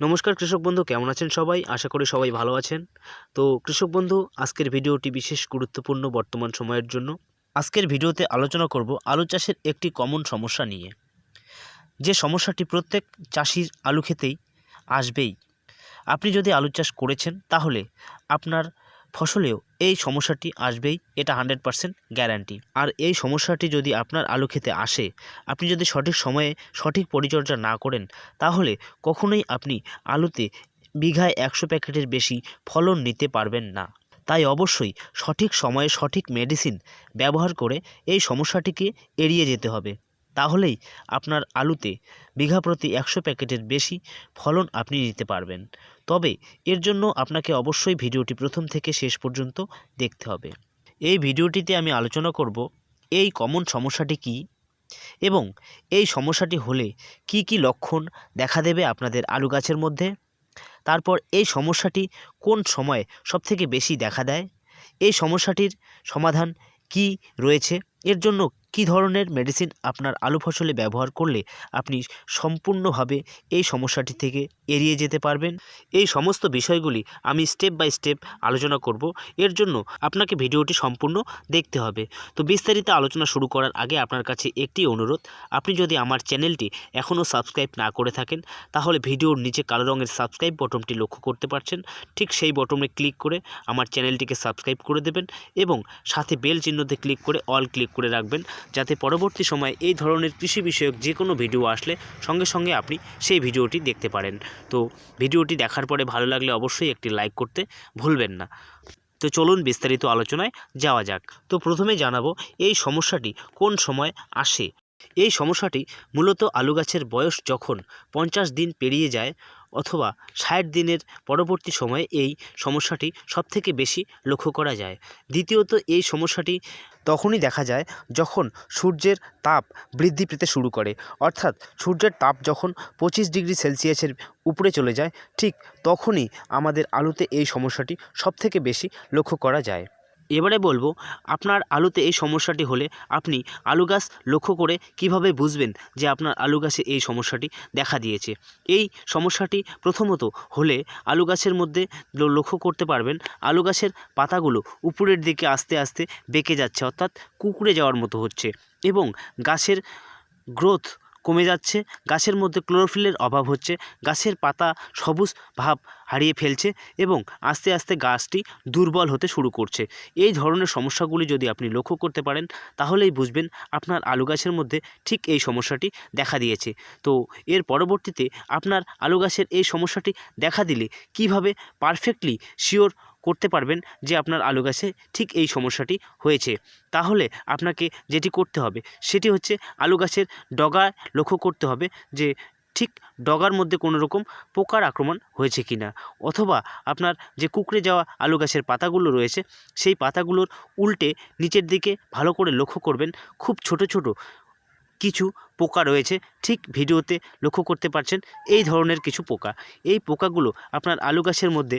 নমস্কার কৃষক বন্ধু, কেমন আছেন সবাই? আশা করি সবাই ভালো আছেন। তো কৃষক বন্ধু, আজকের ভিডিওটি বিশেষ গুরুত্বপূর্ণ বর্তমান সময়ের জন্য। আজকের ভিডিওতে আলোচনা করব আলু চাষের একটি কমন সমস্যা নিয়ে। যে সমস্যাটি প্রত্যেক চাষির আলু খেতেই আসবেই। আপনি যদি আলু চাষ করেছেন, তাহলে আপনার ফসলেও এই সমস্যাটি আসবেই, এটা হান্ড্রেড পারসেন্ট গ্যারান্টি। আর এই সমস্যাটি যদি আপনার আলু খেতে আসে, আপনি যদি সঠিক সময়ে সঠিক পরিচর্যা না করেন, তাহলে কখনোই আপনি আলুতে বিঘায় একশো প্যাকেটের বেশি ফলন নিতে পারবেন না। তাই অবশ্যই সঠিক সময়ে সঠিক মেডিসিন ব্যবহার করে এই সমস্যাটিকে এড়িয়ে যেতে হবে। তাহলেই আপনার আলুতে বিঘা প্রতি একশো প্যাকেটের বেশি ফলন আপনি নিতে পারবেন। তবে এর জন্য আপনাকে অবশ্যই ভিডিওটি প্রথম থেকে শেষ পর্যন্ত দেখতে হবে। এই ভিডিওটিতে আমি আলোচনা করব, এই কমন সমস্যাটি কী এবং এই সমস্যাটি হলে কি কি লক্ষণ দেখা দেবে আপনাদের আলু গাছের মধ্যে? তারপর এই সমস্যাটি কোন সময় সবথেকে বেশি দেখা দেয়? এই সমস্যাটির সমাধান কি রয়েছে? এর জন্য কি ধরনের মেডিসিন আপনার আলু ফসলে ব্যবহার করলে আপনি সম্পূর্ণভাবে এই সমস্যাটি থেকে এড়িয়ে যেতে পারবেন? এই সমস্ত বিষয়গুলি আমি স্টেপ বাই স্টেপ আলোচনা করব। এর জন্য আপনাকে ভিডিওটি সম্পূর্ণ দেখতে হবে। তো বিস্তারিত আলোচনা শুরু করার আগে আপনার কাছে একটি অনুরোধ। আপনি যদি আমার চ্যানেলটি এখনও সাবস্ক্রাইব না করে থাকেন, তাহলে ভিডিওর নিচে কালো রঙের সাবস্ক্রাইব বটনটি লক্ষ্য করতে পারছেন। ঠিক সেই বটনে ক্লিক করে আমার চ্যানেলটিকে সাবস্ক্রাইব করে দেবেন এবং সাথে বেল চিহ্নতে ক্লিক করে অল ক্লিক করে রাখবেন যাতে পরবর্তী সময়ে এই ধরনের কৃষি বিষয়ক যে কোনো ভিডিও আসলে সঙ্গে সঙ্গে আপনি সেই ভিডিওটি দেখতে পারেন। তো ভিডিওটি দেখার পরে ভালো লাগলে অবশ্যই একটি লাইক করতে ভুলবেন না। তো চলুন বিস্তারিত আলোচনায় যাওয়া যাক। তো প্রথমে জানাব এই সমস্যাটি কোন সময় আসে। এই সমস্যাটি মূলত আলু গাছের বয়স যখন পঞ্চাশ দিন পেরিয়ে যায় অথবা ষাট দিনের পরবর্তী সময়ে এই সমস্যাটি সবথেকে বেশি লক্ষ্য করা যায়। দ্বিতীয়ত, এই সমস্যাটি তখনই দেখা যায় যখন সূর্যের তাপ বৃদ্ধি পেতে শুরু করে। অর্থাৎ সূর্যের তাপ যখন পঁচিশ ডিগ্রি সেলসিয়াসের উপরে চলে যায়, ঠিক তখনই আমাদের আলুতে এই সমস্যাটি সবথেকে বেশি লক্ষ্য করা যায়। এবারে বলব, আপনার আলুতে এই সমস্যাটি হলে আপনি আলু গাছ লক্ষ্য করে কীভাবে বুঝবেন যে আপনার আলু গাছে এই সমস্যাটি দেখা দিয়েছে? এই সমস্যাটি প্রথমত হলে আলু গাছের মধ্যে লক্ষ্য করতে পারবেন, আলু গাছের পাতাগুলো উপরের দিকে আস্তে আস্তে বেঁকে যাচ্ছে, অর্থাৎ কুকুরে যাওয়ার মতো হচ্ছে এবং গাছের গ্রোথ কমে যাচ্ছে। গাছের মধ্যে ক্লোরোফিলের অভাব হচ্ছে। গাছের পাতা সবুজ ভাব হারিয়ে ফেলছে এবং আস্তে আস্তে গাছটি দুর্বল হতে শুরু করছে। এই ধরনের সমস্যাগুলি যদি আপনি লক্ষ্য করতে পারেন, তাহলেই বুঝবেন আপনার আলু গাছের মধ্যে ঠিক এই সমস্যাটি দেখা দিয়েছে। তো এর পরবর্তীতে আপনার আলু গাছের এই সমস্যাটি দেখা দিলে কীভাবে পারফেক্টলি শিওর করতে পারবেন যে আপনার আলু গাছে ঠিক এই সমস্যাটি হয়েছে। তাহলে আপনাকে যেটি করতে হবে, সেটি হচ্ছে আলু গাছের ডগা লক্ষ্য করতে হবে যে ঠিক ডগার মধ্যে কোনো রকম পোকার আক্রমণ হয়েছে কি না অথবা আপনার যে কুকড়ে যাওয়া আলু গাছের পাতাগুলো রয়েছে, সেই পাতাগুলোর উল্টে নিচের দিকে ভালো করে লক্ষ্য করবেন। খুব ছোট ছোট কিছু পোকা রয়েছে, ঠিক ভিডিওতে লক্ষ্য করতে পারছেন, এই ধরনের কিছু পোকা। এই পোকাগুলো আপনার আলু গাছের মধ্যে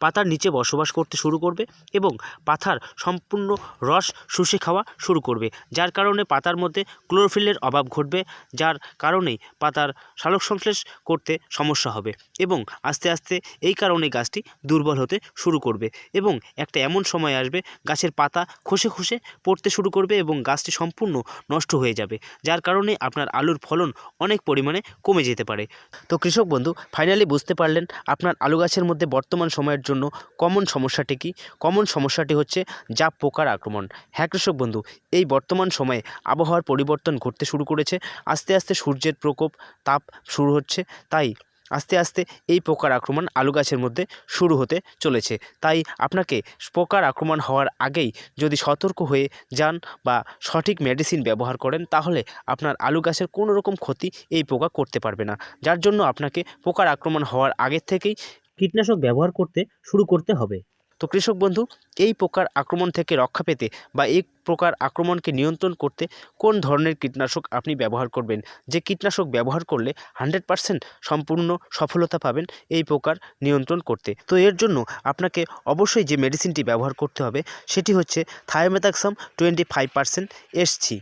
পাতার নিচে বসবাস করতে শুরু করবে এবং পাতার সম্পূর্ণ রস শুষে খাওয়া শুরু করবে, যার কারণে পাতার মধ্যে ক্লোরোফিলের অভাব ঘটবে, যার কারণেই পাতার সালোক সংশ্লেষ করতে সমস্যা হবে এবং আস্তে আস্তে এই কারণে গাছটি দুর্বল হতে শুরু করবে এবং একটা এমন সময় আসবে গাছের পাতা খসে খসে পড়তে শুরু করবে এবং গাছটি সম্পূর্ণ নষ্ট হয়ে যাবে, যার কারণে আপনার আলুর ফলন অনেক পরিমাণে কমে যেতে পারে। তো কৃষক বন্ধু ফাইনালি বুঝতে পারলেন আপনার আলু গাছের মধ্যে বর্তমান সময়ের জন্য কমন সমস্যাটি কি? কমন সমস্যাটি হচ্ছে যা পোকার আক্রমণ। হ্যাঁ কৃষক বন্ধু, এই বর্তমান সময়ে আবহাওয়ার পরিবর্তন ঘটতে শুরু করেছে। আস্তে আস্তে সূর্যের প্রকোপ, তাপ শুরু হচ্ছে। তাই আস্তে আস্তে এই পোকার আক্রমণ আলু গাছের মধ্যে শুরু হতে চলেছে। তাই আপনাকে পোকার আক্রমণ হওয়ার আগেই যদি সতর্ক হয়ে যান বা সঠিক মেডিসিন ব্যবহার করেন, তাহলে আপনার আলু গাছের কোনো রকম ক্ষতি এই পোকা করতে পারবে না। যার জন্য আপনাকে পোকার আক্রমণ হওয়ার আগের থেকেই কীটনাশক ব্যবহার করতে শুরু করতে হবে। তো কৃষক বন্ধু, এই প্রকার আক্রমণ থেকে রক্ষা পেতে বা এই প্রকার আক্রমণকে নিয়ন্ত্রণ করতে কোন ধরনের কীটনাশক আপনি ব্যবহার করবেন? যে কীটনাশক ব্যবহার করলে হান্ড্রেড পারসেন্ট সম্পূর্ণ সফলতা পাবেন এই প্রকার নিয়ন্ত্রণ করতে। তো এর জন্য আপনাকে অবশ্যই যে মেডিসিনটি ব্যবহার করতে হবে, সেটি হচ্ছে থায়োমেথাক্সাম টোয়েন্টি ফাইভ পারসেন্ট এসছি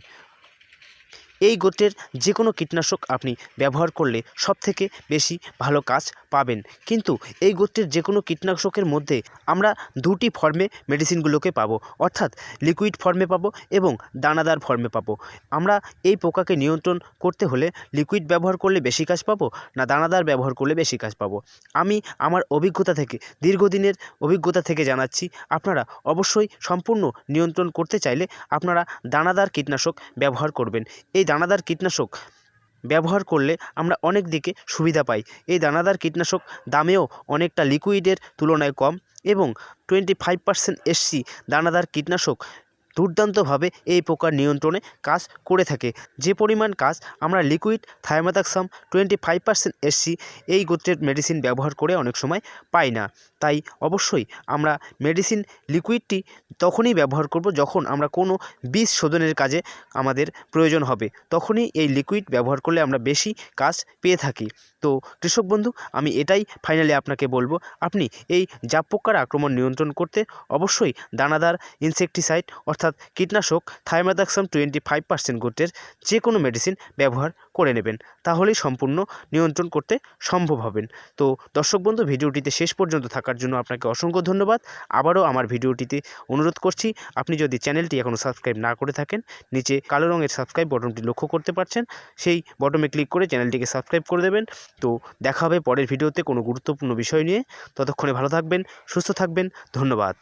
এই গোত্রের যে কোনো কীটনাশক আপনি ব্যবহার করলে সব থেকে বেশি ভালো কাজ পাবেন। কিন্তু এই গোত্রের যে কোনো কীটনাশকের মধ্যে আমরা দুটি ফর্মে মেডিসিনগুলোকে পাবো, অর্থাৎ লিকুইড ফর্মে পাবো এবং দানাদার ফর্মে পাবো। আমরা এই পোকাকে নিয়ন্ত্রণ করতে হলে লিকুইড ব্যবহার করলে বেশি কাজ পাবো না দানাদার ব্যবহার করলে বেশি কাজ পাবো? আমি আমার অভিজ্ঞতা থেকে, দীর্ঘদিনের অভিজ্ঞতা থেকে জানাচ্ছি, আপনারা অবশ্যই সম্পূর্ণ নিয়ন্ত্রণ করতে চাইলে আপনারা দানাদার কীটনাশক ব্যবহার করবেন। এই দানাদার কীটনাশক ব্যবহার করলে আমরা অনেক দিকে সুবিধা পাই। এই দানাদার কীটনাশক দামেও অনেকটা লিকুইডের তুলনায় কম এবং টোয়েন্টি ফাইভ পার্সেন্ট এসসি দানাদার কীটনাশক দুর্দান্তভাবে এই পোকার নিয়ন্ত্রণে কাজ করে থাকে। যে পরিমাণ কাজ আমরা liquid thiamethoxam twenty five percent SC এই গোত্রের মেডিসিন ব্যবহার করে অনেক সময় পাই না। তাই অবশ্যই আমরা মেডিসিন লিকুইডটি তখনই ব্যবহার করব যখন আমরা কোনো বিষ শোধনের কাজে আমাদের প্রয়োজন হবে। তখনই এই লিকুইড ব্যবহার করলে আমরা বেশি কাজ পেয়ে থাকি। তো কৃষক বন্ধু, আমি এটাই ফাইনালি আপনাকে বলব। আপনি এই জাপ পোকার আক্রমণ নিয়ন্ত্রণ করতে অবশ্যই দানাদার ইনসেকটিসাইড অর্থাৎ কীটনাশক থাইমাদাক্সাম টোয়েন্টি ফাইভ পার্সেন্ট গোটের যে কোনো মেডিসিন ব্যবহার করে নেবেন। তাহলেই সম্পূর্ণ নিয়ন্ত্রণ করতে সম্ভব হবেন। তো দর্শক বন্ধু, ভিডিওটিতে শেষ পর্যন্ত থাকার জন্য আপনাকে অসংখ্য ধন্যবাদ। আবারও আমার ভিডিওটিতে অনুরোধ করছি, আপনি যদি চ্যানেলটি এখনও সাবস্ক্রাইব না করে থাকেন, নিচে কালো রঙের সাবস্ক্রাইব বটনটি লক্ষ্য করতে পারছেন, সেই বটমে ক্লিক করে চ্যানেলটিকে সাবস্ক্রাইব করে দেবেন। তো দেখা হবে পরের ভিডিওতে কোনো গুরুত্বপূর্ণ বিষয় নিয়ে। ততক্ষণে ভালো থাকবেন, সুস্থ থাকবেন, ধন্যবাদ।